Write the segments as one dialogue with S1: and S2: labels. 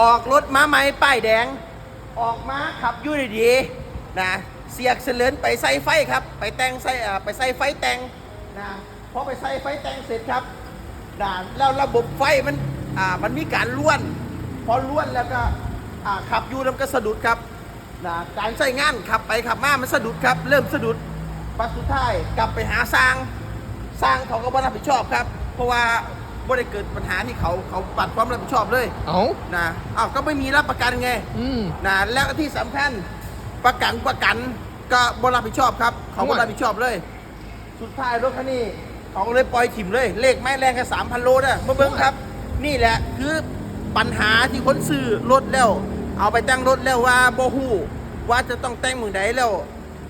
S1: ออกรถมาใหม่ป้ายแดง ออกมาขับยู่ดีๆนะเสียกเสลือนไปใส่ไฟครับ ไปแต่งใส่ไปใส่ไฟแต่งนะพอไปใส่ไฟแต่งเสร็จครับนะแล้วระบบไฟมันอ่ามันมีการล้วนพอล้วนแล้วก็อ่าขับยู่แล้วมันก็สะดุดครับนะการใช้งานขับไปขับมามันสะดุดครับ เริ่มสะดุดปัจสุดท้ายกลับไปหาสร้างสร้างเขาก็บ่รับผิดชอบครับ เพราะว่า บ่ได้เกิดปัญหาที่เขาเขาปัดความรับผิดชอบเลย
S2: เอ้า
S1: นะอ้าวก็ไม่มีรับประกันไง
S2: อืม
S1: นะแล้วก็ที่สำคัญประกันประกันก็บรับผิดชอบครับ เขาบ
S2: โอ้ย
S1: รับผิดชอบเลย สุดท้ายรถคันนี้เขาก็เลยปล่อยถิ่มเลย เลขไม่แรงแค่สามพันโลนะมาเบิ้งครับ นี่แหละคือปัญหาที่คนซื้อรถแล้ว เอาไปแต่งรถแล้วว่าโบฮูว่าจะต้องแต่งเมืองใดแล้ว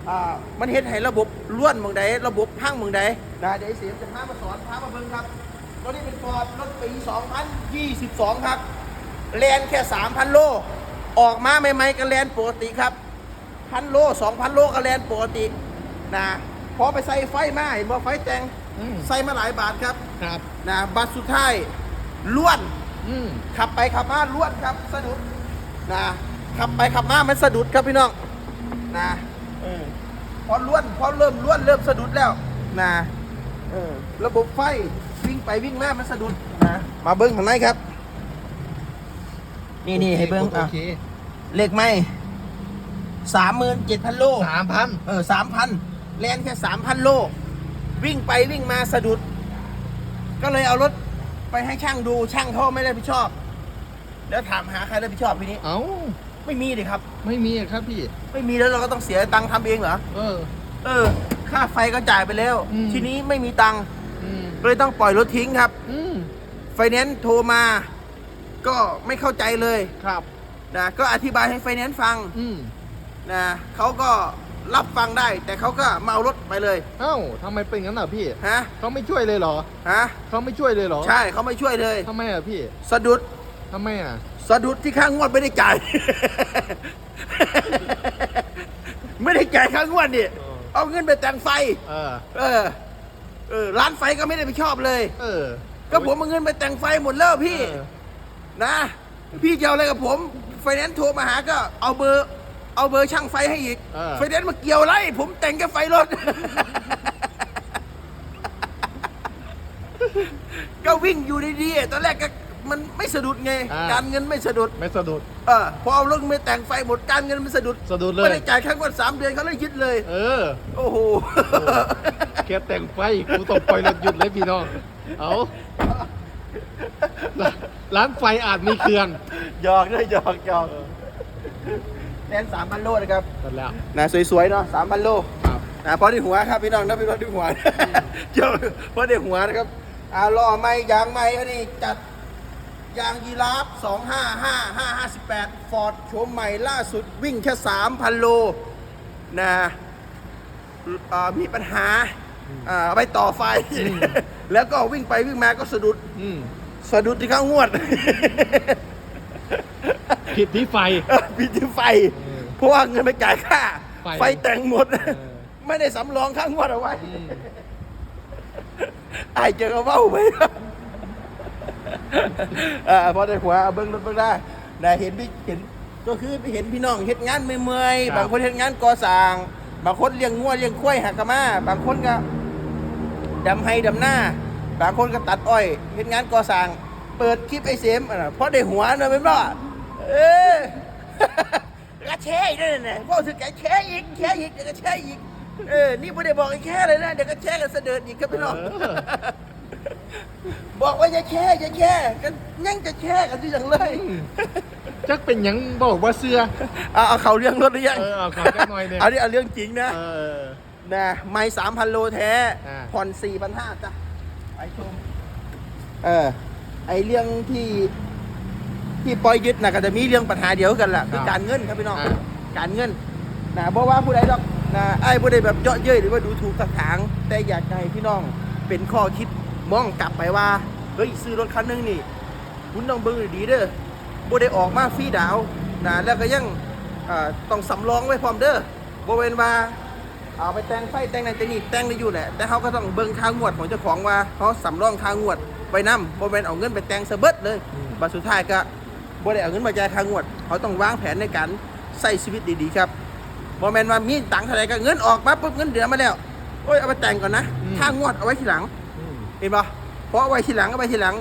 S1: อ่ามันเฮ็ดให้ระบบล้วนเมืองใดระบบพังเมืองใดนะเดี๋ยวไอ้เสียมจะพามาสอนพามาเบิ้งครับ รถนี้เป็นฟอร์ดรถปี 2022 ครับ แลนแค่ 3,000 โล ออกมาใหม่ๆก็แลนปกติครับพันโล 2,000 โลก็แลนปกตินะพอไปใส่ไฟมาเห็นบ่ไฟแต่ง
S2: อืม
S1: ใส่มาหลายบาทครับ
S2: ครับ
S1: นะบัตรสุดท้ายล้วน
S2: อืม
S1: ขับไปขับมาล้วนครับสะดุดนะขับไปขับมามันสะดุดครับพี่น้องนะเออพอล้วนพอเริ่มล้วนเริ่มสะดุดแล้วนะเออระบบไฟ วิ่งไปวิ่งมามันสะดุดนะมาเบิ้งข้างในครับ นี่นี่ให้เบิ้ง
S2: โอ
S1: อะ
S2: เค
S1: เลขไม่สามหมื่นเจ็ดพันโล
S2: สามพัน
S1: เออสามพันแลนแค่สามพันโล วิ่งไปวิ่งมาสะดุด ก็เลยเอารถไปให้ช่างดูช่างเขาไม่ได้รับผิดชอบ แล้วถามหาใครรับผิดชอบทีนี้
S2: เอ้า
S1: ไม่มีเลยครับ
S2: ไม่มีอะครับพี่
S1: ไม่มีแล้วเราก็ต้องเสียตังค์ทำเองเหรอ
S2: เออ
S1: เออ ค่าไฟก็จ่ายไปแล้ว
S2: อืม
S1: ทีนี้ไม่มีตังค์
S2: อืม
S1: ก็เลยต้องปล่อยรถทิ้งครับ
S2: อืม
S1: ไฟแนนซ์โทรมา ก็ไม่เข้าใจเลย
S2: ครับ
S1: นะก็อธิบายให้ไฟแนนซ์ฟัง
S2: อืม
S1: นะเขาก็รับฟังได้ แต่เขาก็มาเอารถไปเลย
S2: เอ้าทำไมเป็นงั้นอะพี่
S1: ฮะ
S2: เขาไม่ช่วยเลยเหรอ
S1: ฮะ
S2: เขาไม่ช่วยเลยเหรอ
S1: ใช่เขาไม่ช่วยเลย
S2: ทำไมอะพี่
S1: สะดุด
S2: ทำไมอะ
S1: สะดุดที่ข้างงวดไม่ได้จ่าย ไม่ได้จ่ายข้างงวดนี่
S2: เออ
S1: เอาเงินไปแต่งไฟ
S2: เออ
S1: เออ เออร้านไฟก็ไม่ได้ไปชอบเลย
S2: เออ
S1: ก็ผมเอาเงินไปแต่งไฟหมดแล้วพี่
S2: เออ
S1: นะ พี่จะเอาอะไรกับผม ไฟแนนซ์โทรมาหาก็เอาเบอร์ เอาเบอร์ช่างไฟให้อีก
S2: เออ
S1: ไฟแนนซ์มาเกี่ยวอะไร ผมแต่งแค่ไฟรถ ก็วิ่งอยู่ดีๆตอนแรกก็ มันไม่สะดุดไง
S2: อ่า
S1: การเงินไม่สะดุด
S2: ไม่สะดุด
S1: เออพอเอารถไปแต่งไฟหมดการเงินมันสะดุด
S2: สะดุดเลย
S1: ไม่ได้จ่ายค่างวดสามเดือนเขาเลยยึดเลย
S2: เออ
S1: โอ้โห
S2: แค่แต่งไฟกูต้องปล่อยรถหยุดเลยพี่น้อง เอาร้านไฟอาจมีเครื่อง
S1: หยอกด้วยหยอกหยอกแนนสามพันโลนะครับ
S2: กันแล้ว
S1: นะสวยๆเนาะสามพันโล
S2: ครับ
S1: นะพอได้หัวครับพี่น้องนะพี่น้องได้หัวเจ้าพอได้หัวนะครับอ่าล้อไม่ยางไม่อันนี้จัด ยางยีราฟสองห้าห้าห้าห้าสิบแปดฟอร์ดโฉมใหม่ล่าสุดวิ่งแค่สามพันโลนะอ่ามีปัญหาอ่าเอาไปต่อไฟ แล้วก็วิ่งไปวิ่งมาก็สะดุด
S2: อืม
S1: สะดุดที่ข้างงวด
S2: ผิดที่ไฟ
S1: พิจิไฟ
S2: เออ
S1: เพราะว่าเงินไปจ่ายค่า
S2: ไฟ
S1: ไฟแต่งหมด
S2: เออ
S1: ไม่ได้สำรองข้างงวดเอาไว้
S2: อืม
S1: ไอ้เจอก็เว้าไป อ่าพอได้หัวเอาเบิ้งรถเบิ้งได้ได้เห็นพี่เห็นก็คือเห็นพี่น้องเฮ็ดงานเมื่อยๆบางคนเฮ็ดงานก่อสร้างบางคนเลี้ยงงัวเลี้ยงควายหักกะมาบางคนก็ดำไห้ดำหน้า บางคนก็ตัดอ้อยเฮ็ดงานก่อสร้าง เปิดคลิปไอ้เสมอะเพราะได้หัวเนอะเป็นบ่เออกระแช่อีกด้วยนะพวกถึงแกแช่อีกแช่อีกเดี๋ยวก็แช่อีกเออนี่ไม่ได้บอกให้แช่เลยนะเดี๋ยวก็แช่กันเสด็จอีกครับพี่น้อง
S2: เออ
S1: บอกว่าอย่าแช่อย่าแช่กันยังจะแช่กันที่อย่างเลย
S2: จักเป็นหยังบอกว่าเสื้อ
S1: เอาเอาเขาเรื่องรถหรือยัง
S2: เออเอาเขาแค่หน่อยหนึ่ง
S1: เอาดิเอาเรื่องจริงนะ
S2: เออ
S1: นะไม่สามพันโลแท้
S2: อ่า
S1: ผ่อนสี่พันห้าจ้ะไปชมเออไอเรื่องที่ที่ปล่อยยึดนะก็จะมีเรื่องปัญหาเดียวกันแหละคือการเงินครับพี่น้อง
S2: อ่า
S1: การเงินนะเพราะว่าผู้ใดดอกนะไอ้ผู้ใดแบบเยาะเย้ยหรือว่าดูถูกสักถางแต่อยากให้พี่น้องเป็นข้อคิด มองกลับไปว่าเฮ้ยซื้อรถคันหนึงนี่ คุณต้องเบิ่งให้ดีเด้อบ่ได้ออกมาฟรีดาวน์นะแล้วก็ยังอ่าต้องสำรองไว้พร้อมเด้อบ่เป็นว่าเอาไปแต่งไฟแต่งนั่นแต่นี่แต่งได้อยู่แหละ แต่เขาก็ต้องเบิ่งค่างวดของเจ้าของว่าเขาสำรองค่างวดไว้นำบ่แม่นเอาเงินไปแต่งซะเบิดเลย
S2: อืม
S1: บัดสุดท้ายก็บ่ได้เอาเงินมาจ่ายค่างวด เขาต้องวางแผนในการใช้ชีวิตดีๆครับบ่แม่นว่ามีตังค์เท่าไหร่ก็เงินออกมาปุ๊บเงินเดือนมาแล้วโอ้ยเอาไปแต่งก่อนนะค่างวดเอาไว้ทีหลัง
S2: อืม
S1: เห็นปะเพราะเอาไว้ทีหลังเอาไว้ทีหลัง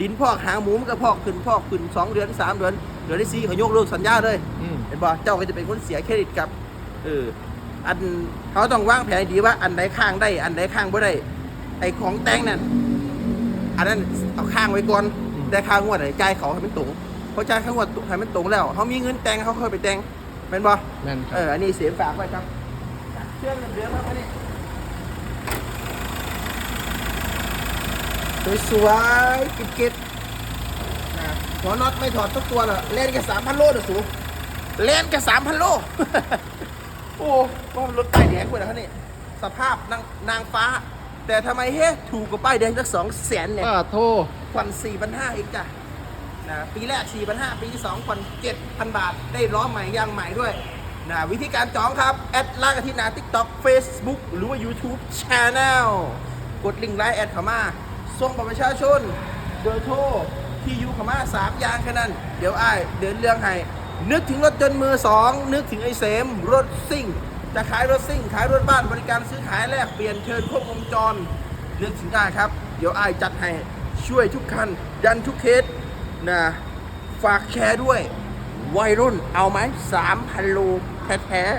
S1: ดินพอกหางหมูมันก็พอกขึ้นพอกขึ้นสองเดือนสามเดือนเดือนที่สี่เขายกเลิกสัญญาเลย
S2: อืม
S1: เห็นปะเจ้าก็จะเป็นคนเสียเครดิตกับเอออันเขาต้องวางแผนให้ดีว่าอันใดข้างได้อันใดข้างบ่ได้ ไอของแต่งนั่นอันนั้นเอาข้างไว้ก่อนได้ข้างงวดไหนจ่ายเขาให้มันตรงพอจ่ายข้างงวดให้มันตรงแล้วเขามีเงินแต่งเขาค่อยไปแต่งเป็นปะ
S2: แม่นค
S1: เอ
S2: รับ
S1: ออันนี้เสียฝากไว้ครับเครื่องเดือดๆครับอันนี้ สวยๆกิ๊บๆนะหัวน็อตไม่ถอดทุกตัวเลยเล่นแค่สามพันโลเด้อสูเล่นแค่สามพันโล โอ้ว่ารถป้ายแดงกว่านะนี่สภาพนางนางฟ้า แต่ทำไมเฮ้ถูกกว่าป้ายแดงสักสองแสนเนี่ย
S2: ป้าโท
S1: ผ่อนสี่พันห้าเองจ้ะนะปีแรกสี่พันห้าปีที่สองผ่อนเจ็ดพันบาท ได้ล้อใหม่ยางใหม่ด้วยนะวิธีการจองครับ แอดลากอาทิตย์นาทิกต็อกเฟซบุ๊กหรือว่า YouTube Channel กดลิงก์ไลน์แอดเข้ามา ส่งบัตรประชาชนเบอร์โทรที่อยู่ข้ามาสามอย่างแค่นั้น เดี๋ยวอ้ายเดินเรื่องให้ นึกถึงรถยนต์มือสอง นึกถึงไอ้เสม รถซิ่ง จะขายรถซิ่ง ขายรถบ้านบริการซื้อขายแลกเปลี่ยนเชิญครบวงจร นึกถึงได้ครับ เดี๋ยวอ้ายจัดให้ช่วยทุกคัน ยันทุกเคสนะฝากแชร์ด้วย วัยรุ่นเอาไหมสามพันโลแท้ๆ